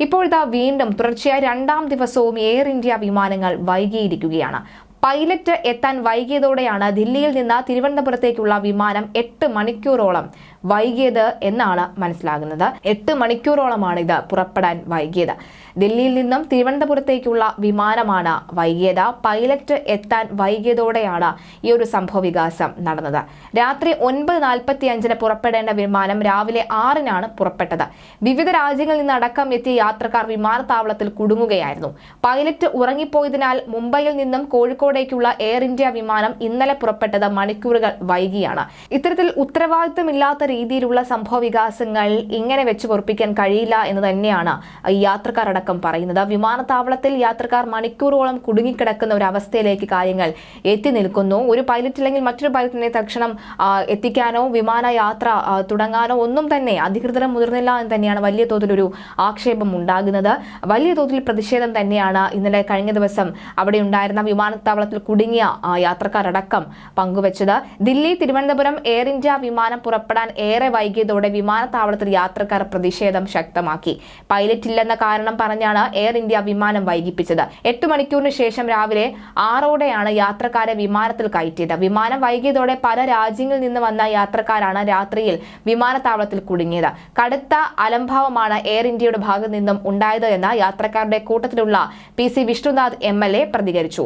ഇപ്പോഴത്തെ വീണ്ടും തുടർച്ചയായ രണ്ടാം ദിവസവും എയർ ഇന്ത്യ വിമാനങ്ങൾ വൈകിയിരിക്കുകയാണ്. പൈലറ്റ് എത്താൻ വൈകിയതോടെയാണ് ദില്ലിയിൽ നിന്ന് തിരുവനന്തപുരത്തേക്കുള്ള വിമാനം എട്ട് മണിക്കൂറോളം വൈകിയത് എന്നാണ് മനസ്സിലാകുന്നത്. എട്ട് മണിക്കൂറോളമാണ് ഇത് പുറപ്പെടാൻ വൈകിയത്. ദില്ലിയിൽ നിന്നും തിരുവനന്തപുരത്തേക്കുള്ള വിമാനമാണ് വൈകിയത്. പൈലറ്റ് എത്താൻ വൈകിയതോടെയാണ് ഈ ഒരു സംഭവ വികാസം നടന്നത്. രാത്രി ഒൻപത് നാൽപ്പത്തി അഞ്ചിന് പുറപ്പെടേണ്ട വിമാനം രാവിലെ ആറിനാണ് പുറപ്പെട്ടത്. വിവിധ രാജ്യങ്ങളിൽ നിന്ന് അടക്കം എത്തിയ യാത്രക്കാർ വിമാനത്താവളത്തിൽ കുടുങ്ങുകയായിരുന്നു. പൈലറ്റ് ഉറങ്ങിപ്പോയതിനാൽ മുംബൈയിൽ നിന്നും കോഴിക്കോടേക്കുള്ള എയർ ഇന്ത്യ വിമാനം ഇന്നലെ പുറപ്പെട്ടത് മണിക്കൂറുകൾ വൈകിയാണ്. ഇത്തരത്തിൽ ഉത്തരവാദിത്തമില്ലാത്ത രീതിയിലുള്ള സംഭവ വികാസങ്ങൾ ഇങ്ങനെ വെച്ച് പൊറപ്പിക്കാൻ കഴിയില്ല എന്ന് തന്നെയാണ് ഈ യാത്രക്കാർ അടക്കം പറയുന്നത്. വിമാനത്താവളത്തിൽ യാത്രക്കാർ മണിക്കൂറോളം കുടുങ്ങിക്കിടക്കുന്ന ഒരു അവസ്ഥയിലേക്ക് കാര്യങ്ങൾ എത്തി നിൽക്കുന്നു. ഒരു പൈലറ്റ് അല്ലെങ്കിൽ മറ്റൊരു പൈലറ്റിനെ തക്ഷണം എത്തിക്കാനോ വിമാന യാത്ര തുടങ്ങാനോ ഒന്നും തന്നെ അധികൃതരും മുതിർന്നില്ല എന്ന് തന്നെയാണ് വലിയ തോതിലൊരു ആക്ഷേപം ഉണ്ടാകുന്നത്. വലിയ തോതിൽ പ്രതിഷേധം തന്നെയാണ് ഇന്നലെ കഴിഞ്ഞ ദിവസം അവിടെ ഉണ്ടായിരുന്ന വിമാനത്താവളത്തിൽ കുടുങ്ങിയ യാത്രക്കാരടക്കം പങ്കുവച്ചത്. ദില്ലി തിരുവനന്തപുരം എയർ ഇന്ത്യ വിമാനം പുറപ്പെടാൻ ഏറെ വൈകിയതോടെ വിമാനത്താവളത്തിൽ യാത്രക്കാർ പ്രതിഷേധം ശക്തമാക്കി. പൈലറ്റ് ഇല്ലെന്ന കാരണം പറഞ്ഞാണ് എയർ ഇന്ത്യ വിമാനം വൈകിപ്പിച്ചത്. എട്ട് മണിക്കൂറിന് ശേഷം രാവിലെ ആറോടെയാണ് യാത്രക്കാരെ വിമാനത്തിൽ കയറ്റിയത്. വിമാനം വൈകിയതോടെ പല രാജ്യങ്ങളിൽ നിന്ന് വന്ന യാത്രക്കാരാണ് രാത്രിയിൽ വിമാനത്താവളത്തിൽ കുടുങ്ങിയത്. കടുത്ത അലംഭാവമാണ് എയർ ഇന്ത്യയുടെ ഭാഗത്തു നിന്നും ഉണ്ടായത് എന്ന് യാത്രക്കാരുടെ കൂട്ടത്തിലുള്ള P C Vishnunath M L A പ്രതികരിച്ചു.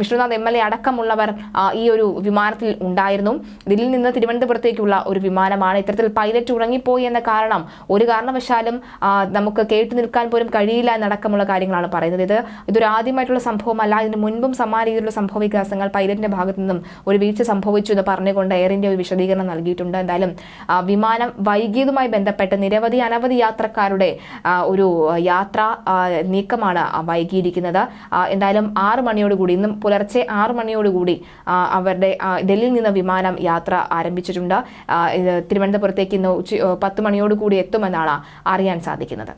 വിഷ്ണുനാഥ് എം എൽ എ അടക്കമുള്ളവർ ഈ ഒരു വിമാനത്തിൽ ഉണ്ടായിരുന്നു. ദില്ലിയിൽ നിന്ന് തിരുവനന്തപുരത്തേക്കുള്ള ഒരു വിമാനമാണ്. ഇത്തരത്തിൽ പൈലറ്റ് ഉറങ്ങിപ്പോയി എന്ന കാരണം ഒരു കാരണവശാലും നമുക്ക് കേട്ടു നിൽക്കാൻ പോലും കഴിയില്ല എന്നടക്കമുള്ള കാര്യങ്ങളാണ് പറയുന്നത്. ഇത് ഇതൊരു ആദ്യമായിട്ടുള്ള സംഭവമല്ല. ഇതിന് മുൻപും സമാന രീതിയിലുള്ള സംഭവ വികാസങ്ങൾ പൈലറ്റിന്റെ ഭാഗത്തു നിന്നും ഒരു വീഴ്ച സംഭവിച്ചു എന്ന് പറഞ്ഞുകൊണ്ട് എയർ ഇന്ത്യ ഒരു വിശദീകരണം നൽകിയിട്ടുണ്ട്. എന്തായാലും വിമാനം വൈകിയതുമായി ബന്ധപ്പെട്ട് നിരവധി അനവധി യാത്രക്കാരുടെ ഒരു യാത്ര നീക്കമാണ് വൈകിയിരിക്കുന്നത്. എന്തായാലും ആറ് മണിയോടുകൂടി ഇന്നും പുലർച്ചെ ആറ് മണിയോടുകൂടി അവരുടെ ഡൽഹിയിൽ നിന്ന് വിമാനം യാത്ര ആരംഭിച്ചിട്ടുണ്ട്. തിരുവനന്തപുരത്തേക്ക് ഇന്ന് ഉച്ച പത്ത് മണിയോടുകൂടി എത്തുമെന്നാണ് അറിയാൻ സാധിക്കുന്നത്.